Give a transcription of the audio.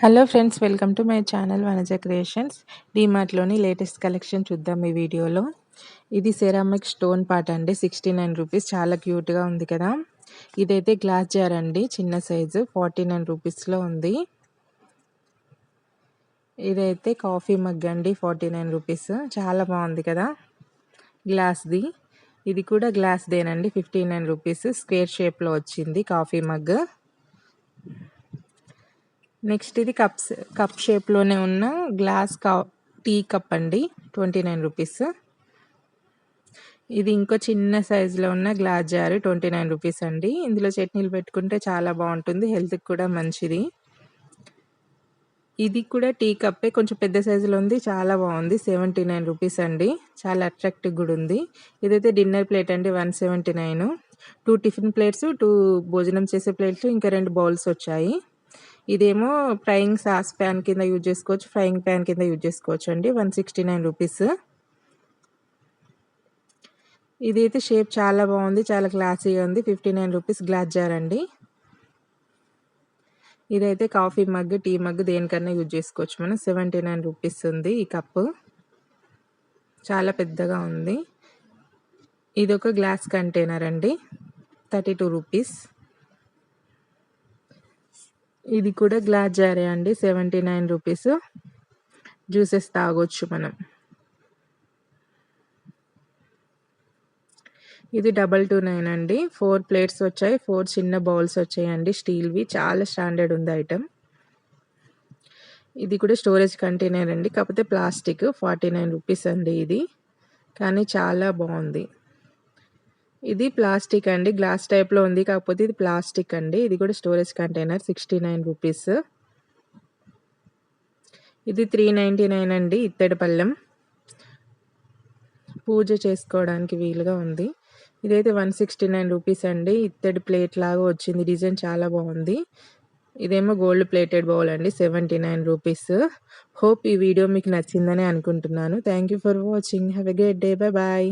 Hello friends welcome to my channel Vanaja creations డీమార్ట్లోని latest collection చూద్దాం ఈ వీడియోలో. ఇది సెరామిక్ స్టోన్ పార్ట్ అండి. సిక్స్టీ నైన్ రూపీస్ చాలా క్యూట్గా ఉంది కదా. ఇదైతే గ్లాస్ జార్ అండి. చిన్న సైజు ఫార్టీ నైన్ రూపీస్లో ఉంది. ఇదైతే కాఫీ మగ్ అండి. ఫార్టీ నైన్ రూపీస్ చాలా బాగుంది కదా. గ్లాస్ది ఇది కూడా గ్లాస్దేనండి ఫిఫ్టీ నైన్ రూపీస్ స్క్వేర్ షేప్లో వచ్చింది కాఫీ మగ్ నెక్స్ట్ ఇది కప్స్ కప్ షేప్లోనే ఉన్న గ్లాస్ కా టీ కప్ అండి ట్వంటీ నైన్ రూపీస్. ఇది ఇంకో చిన్న సైజులో ఉన్న glass jar twenty nine rupees అండి. ఇందులో చట్నీలు పెట్టుకుంటే చాలా బాగుంటుంది హెల్త్కి కూడా మంచిది. ఇది కూడా టీ కప్పే కొంచెం పెద్ద సైజులో ఉంది చాలా బాగుంది సెవెంటీ నైన్ రూపీస్ అండి. చాలా అట్రాక్టివ్ కూడా ఉంది. ఇదైతే డిన్నర్ ప్లేట్ అండి one seventy nine. Two tiffin plates two భోజనం చేసే ప్లేట్స్ ఇంకా రెండు బౌల్స్ వచ్చాయి. ఇదేమో ఫ్రైయింగ్ సాస్ ప్యాన్ కింద యూజ్ చేసుకోవచ్చు ఫ్రైయింగ్ ప్యాన్ కింద యూజ్ చేసుకోవచ్చు అండి. One sixty nine rupees. ఇది అయితే షేప్ చాలా బాగుంది చాలా క్లాసీగా ఉంది. Fifty nine rupees glass jar అండి. ఇదైతే కాఫీ మగ్ టీ మగ్ దేనికన్నా యూజ్ చేసుకోవచ్చు మనం. సెవెంటీ నైన్ రూపీస్ ఉంది ఈ కప్పు. చాలా పెద్దగా ఉంది. ఇది ఒక గ్లాస్ కంటైనర్ అండి. Thirty two rupees. ఇది కూడా గ్లాస్ జారే అండి సెవెంటీ నైన్ రూపీస్ జ్యూసెస్ తాగొచ్చు మనం. ఇది డబల్ టూ నైన్ అండి. ఫోర్ ప్లేట్స్ వచ్చాయి ఫోర్ చిన్న బౌల్స్ వచ్చాయండి. స్టీల్వి చాలా స్టాండర్డ్ ఉంది ఐటమ్ ఇది కూడా స్టోరేజ్ కంటైనర్ అండి. కాకపోతే ప్లాస్టిక్ ఫార్టీ నైన్ రూపీస్ అండి ఇది. కానీ చాలా బాగుంది. ఇది ప్లాస్టిక్ అండి. గ్లాస్ టైప్లో ఉంది కాకపోతే ఇది ప్లాస్టిక్ అండి. ఇది కూడా storage container sixty nine rupees. ఇది త్రీ నైంటీ నైన్ అండి ఇత్తడి పళ్ళెం పూజ చేసుకోవడానికి వీలుగా ఉంది. ఇదైతే వన్ సిక్స్టీ నైన్ రూపీస్ అండి. ఇత్తడి ప్లేట్ లాగా వచ్చింది. డిజైన్ చాలా బాగుంది. ఇదేమో గోల్డ్ ప్లేటెడ్ బౌల్ అండి. Seventy nine rupees. హోప్ ఈ వీడియో మీకు నచ్చిందని అనుకుంటున్నాను. Thank for watching. Have a great day bye bye